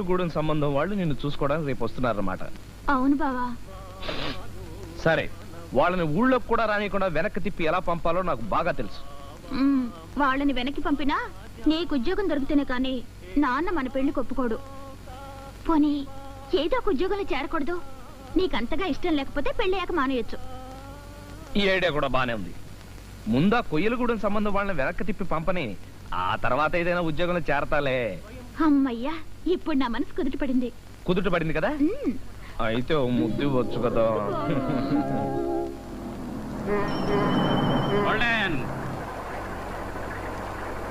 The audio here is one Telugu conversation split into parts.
గూడెం సంబంధం వాళ్ళు నిన్ను చూసుకోవడానికి రేపు వస్తున్నారన్నమాట. అవును బావా. సరే వాళ్ళని ఊళ్ళోకి కూడా రానియకుండా వెనక్కి తిప్పి ఎలా పంపాలో నాకు బాగా తెలుసు. మ్మ్. వాళ్ళని వెనక్కి పంపినా నీకు ఉద్యోగం దొరికితేనే కానీ నాన్న మన పెళ్ళి ఒప్పుకోడు. పోనీ ఏదో ఒక ఉద్యోగంలో చేరకూడదు. నీకంతగా ఇష్టం లేకపోతే పెళ్ళయ్యాక మానేయొచ్చు. ఈ ఐడియా కూడా బానే ఉంది. ముందా కొయ్యలగూడెం సంబంధం వాళ్ళని వెనక్కి తిప్పి పంపని ఆ తర్వాత ఏదైనా ఉద్యోగంలో చేరతాలే. అమ్మయ్యా ఇప్పుడు నా మనసు కుదుట పడింది కుదుట పడింది కదా. అయితే ఓ ముద్దు వచ్చు కదా.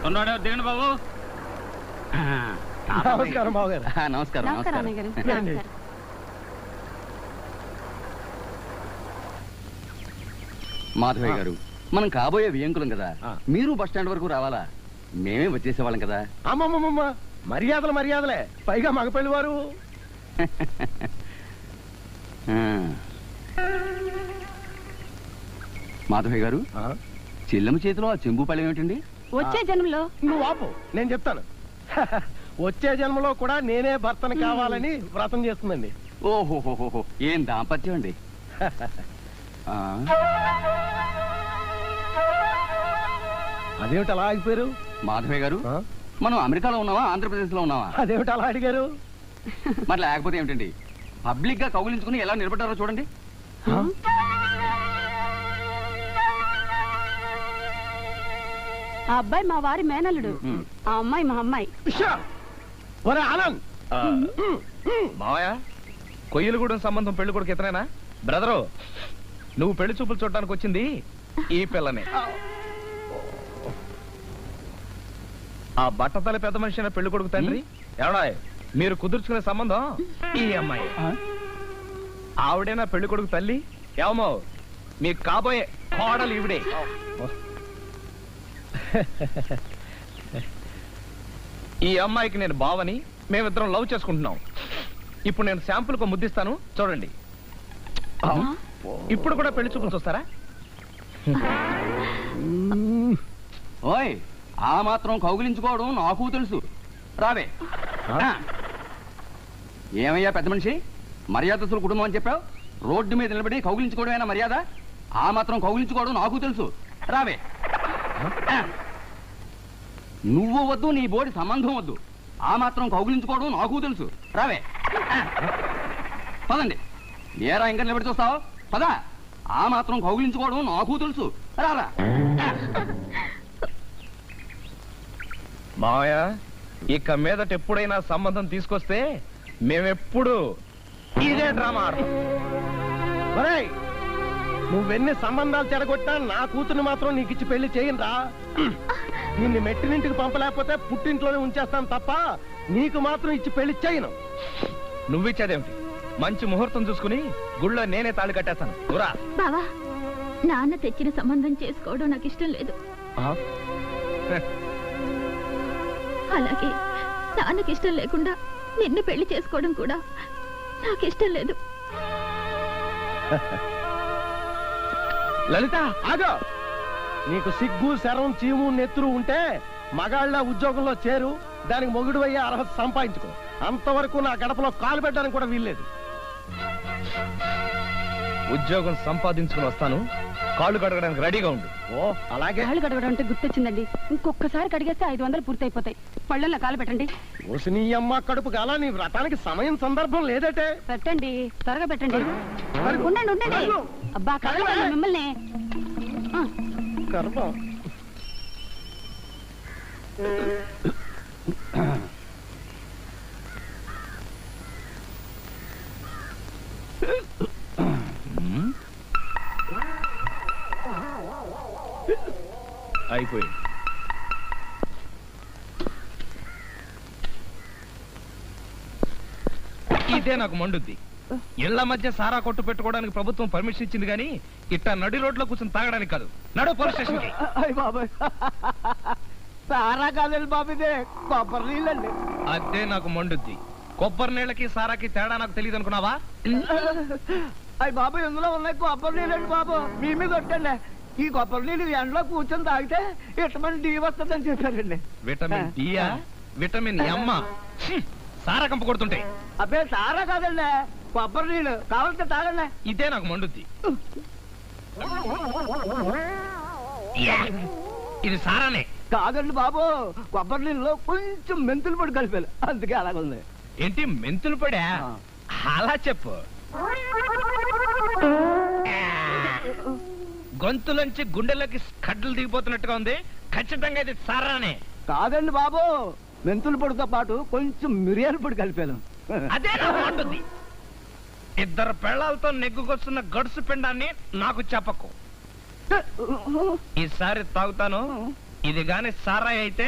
ఉన్నాడు దిగండి బాబు. నమస్కారం బాబు గారు. నమస్కారం. మాధవయ్య గారు మనం కాబోయే వియంకులం కదా. మీరు బస్ స్టాండ్ వరకు రావాలా? మేమే వచ్చేసేవాళ్ళం కదా. అమ్మమ్మమ్మ! మర్యాదలు మర్యాదలే. పైగా మగపెళ్ళి వారు. ఆ. మాధవయ్య గారు చెల్లెమ్మ చేతిలో ఆ చెంబు పళ్ళెం ఏమిటండి? వచ్చే జన్మలో. నువ్వు ఆపు నేను చెప్తాను. వచ్చే జన్మలో కూడా నేనే భర్తను కావాలని వ్రతం చేస్తుందండి. ఓహోహోహో ఏం దాంపత్యం అండి? ఆ, అదేమిటి అలా ఆగిపోయారు? మాధవయ్య గారు ఆ? మనం అమెరికాలో ఉన్నావా ఆంధ్రప్రదేశ్లో ఉన్నావా? అదేమిటి అలా అడిగారు? మరి లేకపోతే ఏమిటండి? పబ్లిక్గా కౌగిలించుకుని ఎలా నిలబడ్డారో చూడండి. ఆ? అబ్బాయి మా వారి మేనల్లుడు. ఆ అమ్మాయి మా అమ్మాయి! ఒరే ఆనంద్! మావయ్య కొయ్యలగూడెం సంబంధం పెళ్ళి కొడుకు ఇతనేనా? బ్రదరు నువ్వు పెళ్ళి చూపులు చూడడానికి వచ్చింది ఈ పిల్లనే. ఆ బట్టతల పెద్ద మనిషి అయిన పెళ్ళి కొడుకు తండ్రి? ఎవడా మీరు కుదుర్చుకునే సంబంధం? ఈ అమ్మాయి. ఆవిడేనా పెళ్ళి కొడుకు తల్లి? ఏమో మీకు కాబోయే కోడలు ఈవిడే. ఈ అమ్మాయికి నేను బావని మేమిద్దరం లవ్ చేసుకుంటున్నాం. ఇప్పుడు నేను శాంపుల్కు ముద్దిస్తాను. చూడండి. ఇప్పుడు కూడా పెళ్ళి చూపులు చూస్తారా? ఓయ్ ఆ మాత్రం కౌగిలించుకోవడం నాకు తెలుసు. రావే. ఏమయ్యా పెద్ద మనిషి? మర్యాదస్తుల కుటుంబం అని చెప్పావు? రోడ్డు మీద నిలబడి కౌగిలించుకోవడమేనా మర్యాద? ఆ మాత్రం కౌగిలించుకోవడం నాకు తెలుసు. రావే. నువ్వు వద్దు నీ బోడి సంబంధం వద్దు. ఆ మాత్రం కౌగిలించుకోవడం నాకు తెలుసు. రావే. పదండి. ఏరా ఇంకా నిలబడి చూస్తావు? పదా. ఆ మాత్రం కౌగిలించుకోవడం నాకు తెలుసు. రారా. ఆ. మావయ్య ఇక మీదట ఎప్పుడైనా సంబంధం తీసుకొస్తే మేమెప్పుడు ఇదే డ్రామా ఆడతాం. నువ్వెన్ని సంబంధాలు చెడగొట్టినా నా కూతురు మాత్రం నీకు ఇచ్చి పెళ్ళి చేయనురా నిన్ను మెట్టినింటికి పంపలేకపోతే పుట్టింట్లోనే ఉంచేస్తాను తప్ప నీకు మాత్రం ఇచ్చి పెళ్ళి చేయను. నువ్విచ్చేదేమిటి మంచి ముహూర్తం చూసుకుని గుళ్ళో నేనే తాళి కట్టేస్తాను. బావా నాన్న తెచ్చిన సంబంధం చేసుకోవడం నాకు ఇష్టం లేదు. అలాగే నాన్నకి ఇష్టం లేకుండా నిన్ను పెళ్ళి చేసుకోవడం కూడా నాకు ఇష్టం లేదు. లలిత ఆగో! నీకు సిగ్గు శరం చీము నెత్తురు ఉంటే మగాళ్ళ ఉద్యోగంలో చేరు దానికి మొగుడు అయ్యే అర్హత సంపాదించుకో. అంతవరకు నా గడపలో కాలు పెట్టడానికి కూడా వీల్లేదు. ఉద్యోగం సంపాదించుకుని వస్తాను. కాళ్ళు కడగడానికి రెడీగా ఉండు. ఓ అలాగే. కాళ్ళు కడగడం అంటే గుర్తొచ్చిందండి. ఇంకొకసారి కడిగేస్తే ఐదు వందలు పూర్తయిపోతాయి. పళ్ళల్లో కాలు పెట్టండి. ఓసి నీ అమ్మ కడుపు గాల నీ వ్రతానికి సమయం సందర్భం లేదటే. పెట్టండి త్వరగా పెట్టండి. ఉండండి ఉండండి. అబ్బా కడగండి మిమ్మల్ని. గర్భం అయిపోయింది. ఇదే నాకు మండుద్ది. ఇళ్ళ మధ్య సారా కొట్టు పెట్టుకోవడానికి ప్రభుత్వం పర్మిషన్ ఇచ్చింది కానీ ఇట్టా నడి రోడ్లో కూర్చొని తాగడానికి కాదు. నడు పోలీస్ స్టేషన్ సారా కాదండి బాబు ఇదే కొబ్బరి నీళ్ళండి. అదే నాకు మండుద్ది. కొబ్బరి నీళ్ళకి సారాకి తేడా నాకు తెలియదు అనుకున్నావా? అయ్య బాబు ఇందులో ఉన్నాయి కొబ్బరి నీళ్ళండి బాబు. మీ మీద కొట్టండి ఈ కొబ్బరి నీళ్ళు ఎండలో కూర్చొని తాగితే ఇటువంటి డీ వస్తుందని చెప్పారండి. విటమిన్ డియా విటమిన్ ఎమ్మ సారా కంప కొడుతుంటాయి అబ్బే సారా కాదండి. కొబ్బరి నీళ్ళు కావాలంటే తాగండి. ఇదే నాకు మండుద్ది. ఇది సారానే. కాదండి బాబు కొబ్బరి నీళ్ళలో కొంచెం మెంతులు పొడి కలిపాను అందుకే అలాగుంది. ఏంటి మెంతులు పడా. అలా చెప్పు. గొంతులోంచి గుండెలోకి కడ్డలు దిగిపోతున్నట్టుగా ఉంది. ఖచ్చితంగా ఇది సారానే. కాదండి బాబు మెంతుల పొడితో పాటు కొంచెం మిరియాల పొడి కలిపాను. అదే మండుద్ది ఇద్దరు పెళ్ళాలతో నెగ్గుకొస్తున్న గడుసు పిండాన్ని నాకు చెప్పకు. ఈసారి తాగుతాను. ఇది గాని సారాయి అయితే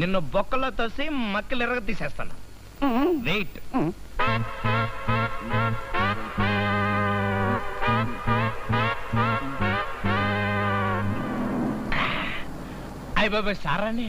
నిన్ను బొక్కలో తోసి మక్కలు ఎరగ తీసేస్తాను వెయిట్. బాబాయ్ సారానే